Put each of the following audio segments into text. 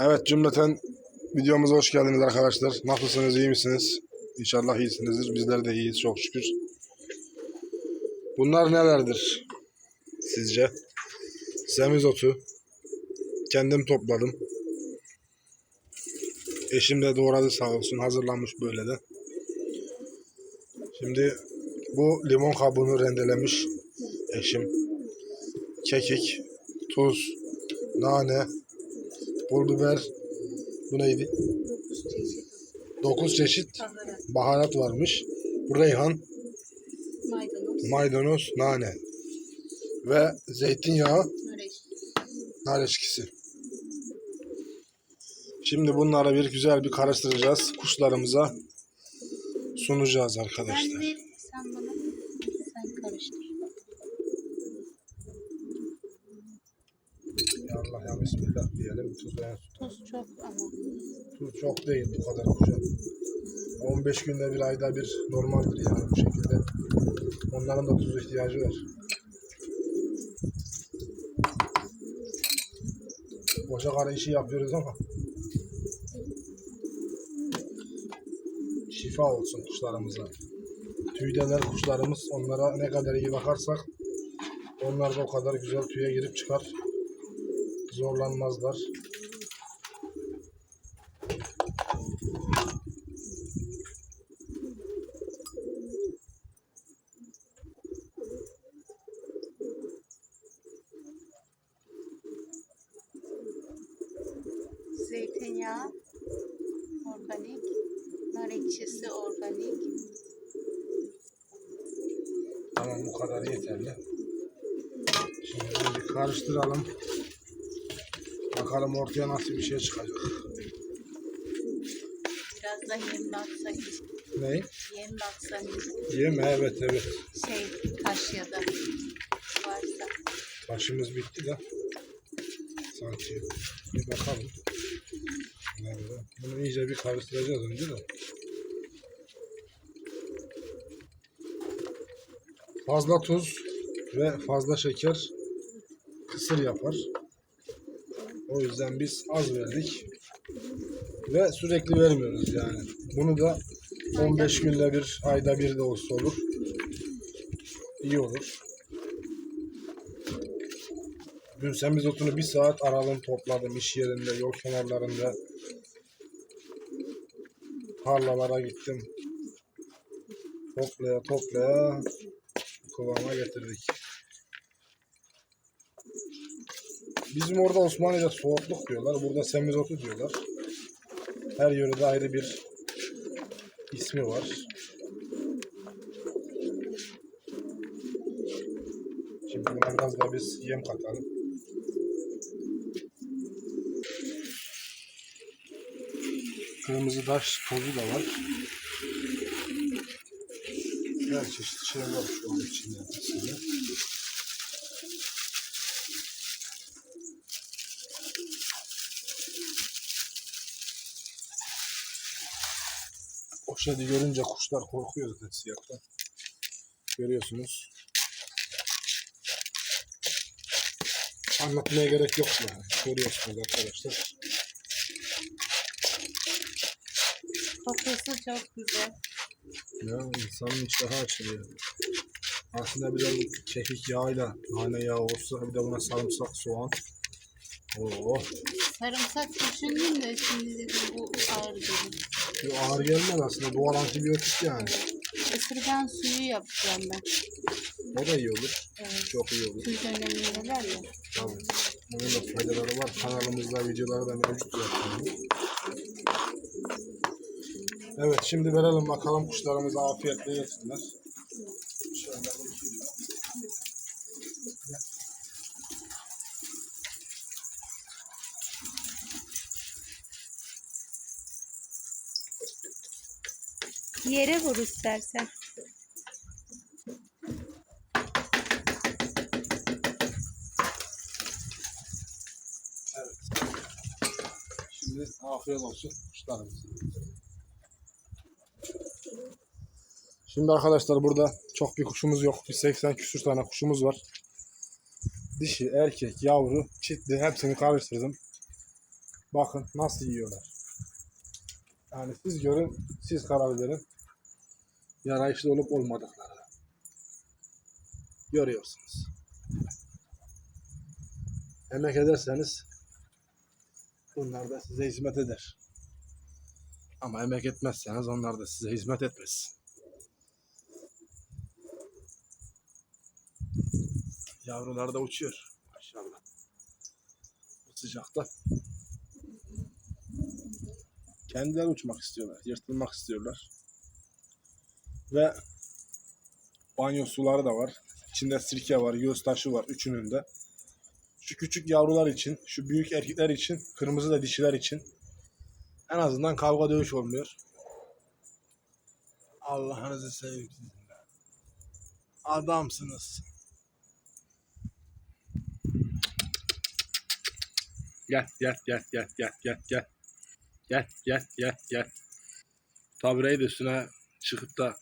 Evet cümleten videomuza hoş geldiniz arkadaşlar. Nasılsınız, iyi misiniz? İnşallah iyisinizdir. Bizler de iyiyiz çok şükür. Bunlar nelerdir sizce? Semizotu. Kendim topladım. Eşim de doğradı sağ olsun. Hazırlanmış böyle de. Şimdi bu limon kabuğunu rendelemiş eşim. Kekik, tuz, nane, pul biber, bu neydi? 9 çeşit Baharat, varmış. Bu reyhan, maydanoz, maydanoz, nane ve zeytinyağı, nar eşkisi. Şimdi bunları bir güzel bir karıştıracağız. Kuşlarımıza sunacağız arkadaşlar. ver, sen bana, sen karıştır. Allah ya Bismillah diyelim. Tuz ve Tuz çok ama. Tuz çok değil bu kadar kuşa. 15 günde bir ayda bir normaldir yani bu şekilde. Onların da tuz ihtiyacı var. Koca karı işi yapıyoruz ama şifa olsun kuşlarımıza. Tüydeler kuşlarımız onlara ne kadar iyi bakarsak onlar da o kadar güzel tüye girip çıkar. Zorlanmazlar. Zeytinyağı, organik, nar ekşisi organik. Tamam bu kadar yeterli. Şimdi karıştıralım. Bakalım ortaya nasıl bir şey çıkacak. Biraz da yem baksak, Ne? yem baksak, Yem evet evet. şey taş ya da varsa. Taşımız bitti de. Sanki bir bakalım. Nerede? Bunu iyice bir karıştıracağız önce de. Fazla tuz ve fazla şeker kısır yapar. O yüzden biz az verdik. Ve sürekli vermiyoruz yani. Bunu da 15 günde bir, ayda bir de olsa olur. İyi olur. Dün semizotunu bir saat aradım topladım iş yerinde, yol kenarlarında. Tarlalara gittim. Toplaya toplaya kıvama getirdik. Bizim orada Osmanlıca soğukluk diyorlar. Burada semizotu diyorlar. Her yörede ayrı bir ismi var. Şimdi buna biraz da biz yem katalım. Kırmızı taş tozu da var. Her çeşit şey var şu an içinde Poşeti görünce kuşlar korkuyor zaten siyahtan. Görüyorsunuz. Anlatmaya gerek yok yani. Görüyorsunuz arkadaşlar. Kokusu çok güzel. Ya insanın iştahı açılıyor. Aslında biraz kekik yağıyla nane yağı olsa bir de buna sarımsak, soğan. Oo, Sarımsak düşündüm de şimdi dedim bu ağır gelir. Bu ağır gelmez aslında. Doğal antibiyotik yani. Isırgan suyu yapacağım ben. O da iyi olur. Evet. Çok iyi olur. Tüy dönemindeler ya. Tabii. Bunun da faydaları var. Kanalımızda videoları da mevcut zaten. Evet şimdi verelim bakalım kuşlarımıza afiyetle yesinler. Şöyle bakayım. Yere vur istersen. Şimdi afiyet olsun kuşlarımıza. Şimdi arkadaşlar burada çok bir kuşumuz yok. Bir 80 küsür tane kuşumuz var. Dişi, erkek, yavru, çitli hepsini karıştırdım. Bakın nasıl yiyorlar. Yani siz görün, siz karar verin. Yarayışlı olup olmadıkları. Görüyorsunuz. Emek ederseniz bunlar da size hizmet eder. Ama emek etmezseniz onlar da size hizmet etmez. Yavrular da uçuyor. Maşallah. Bu sıcakta. Kendileri uçmak istiyorlar. Yırtılmak istiyorlar. Ve banyo suları da var. İçinde sirke var, göz taşı var üçünün de. Şu küçük yavrular için, şu büyük erkekler için, kırmızı da dişiler için en azından kavga dövüş olmuyor. Allah'ınızı seveyim. Adamsınız. Gel gel gel gel gel gel gel. Gel gel gel gel. Tabireyi de üstüne çıkıp da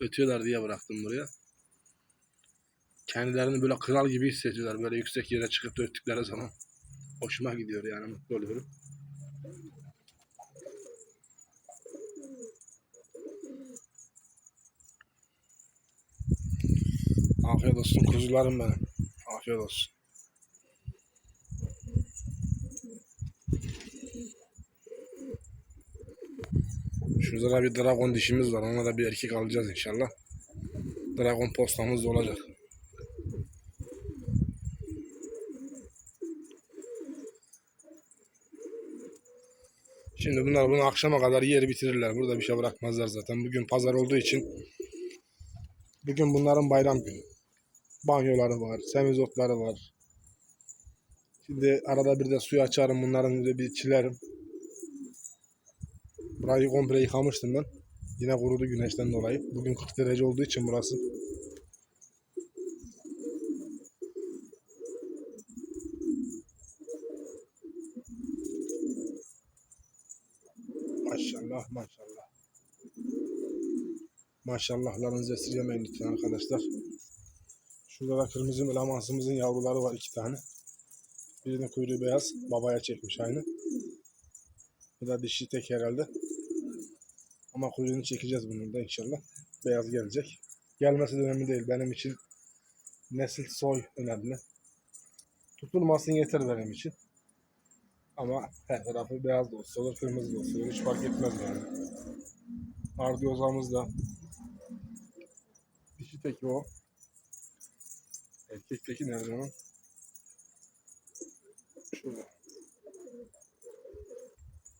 ötüyorlar diye bıraktım buraya. Kendilerini böyle kral gibi hissediyorlar. Böyle yüksek yere çıkıp da öttükleri zaman. Hoşuma gidiyor yani mutlu oluyorum. Afiyet olsun kuzularım benim. Afiyet olsun. Şurada da bir dragon dişimiz var. Ona da bir erkek alacağız inşallah. Dragon postamız da olacak. Şimdi bunlar bunu akşama kadar yer bitirirler. Burada bir şey bırakmazlar zaten. Bugün pazar olduğu için bugün bunların bayram günü. Banyoları var, semizotları var. Şimdi arada bir de suyu açarım bunların bir çilerim. Burayı komple yıkamıştım ben. Yine kurudu güneşten dolayı. Bugün 40 derece olduğu için burası. Maşallah maşallah. Maşallahlarınızı esirgemeyin lütfen arkadaşlar. Şurada da kırmızı lamansımızın yavruları var iki tane. Birinin kuyruğu beyaz. Babaya çekmiş aynı. Bu da dişi tek herhalde. Ama kuyruğunu çekeceğiz bunun da inşallah. Beyaz gelecek. Gelmesi de önemli değil. Benim için nesil soy önemli. Tutulmasın yeter benim için. Ama her tarafı beyaz da olsa olur, kırmızı da olsa olur. Hiç fark etmez yani. Ardiyozamız da dişi teki o. Erkekteki nerede onun? Şurada.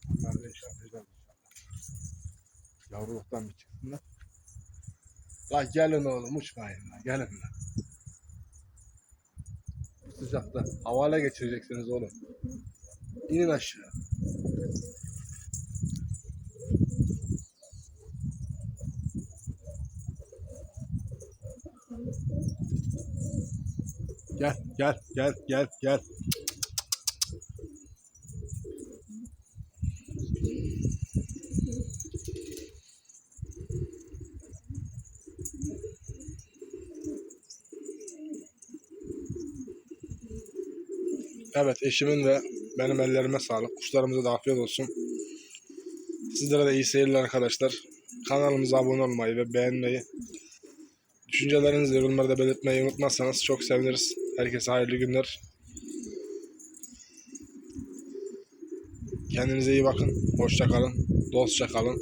Bunlar da inşallah inşallah. Yavruluktan bir çıksınlar. La gelin oğlum uçmayın la gelin la. Bu sıcakta havale geçireceksiniz oğlum. İnin aşağı. Gel gel gel gel gel. Evet eşimin ve benim ellerime sağlık. Kuşlarımıza da afiyet olsun. Sizlere de iyi seyirler arkadaşlar. Kanalımıza abone olmayı ve beğenmeyi, düşüncelerinizi yorumlarda belirtmeyi unutmazsanız çok seviniriz. Herkese hayırlı günler. Kendinize iyi bakın. Hoşça kalın. Dostça kalın.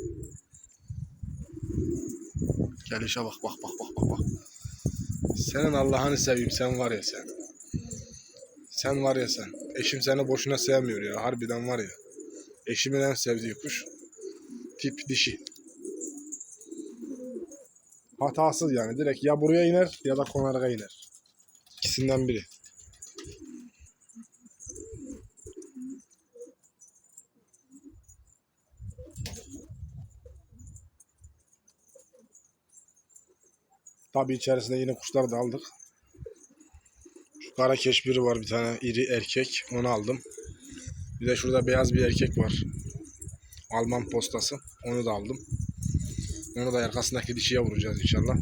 Gelişe bak bak bak bak bak. Senin Allah'ını seveyim sen var ya sen. Sen var ya sen. Eşim seni boşuna sevmiyor ya. Harbiden var ya. Eşimin en sevdiği kuş. Tip dişi. Hatasız yani. Direkt ya buraya iner ya da konarga iner. İkisinden biri. Tabii içerisinde yine kuşlar da aldık. Kara keşbiri var bir tane iri erkek. Onu aldım. Bir de şurada beyaz bir erkek var. Alman postası. Onu da aldım. Onu da arkasındaki dişiye vuracağız inşallah.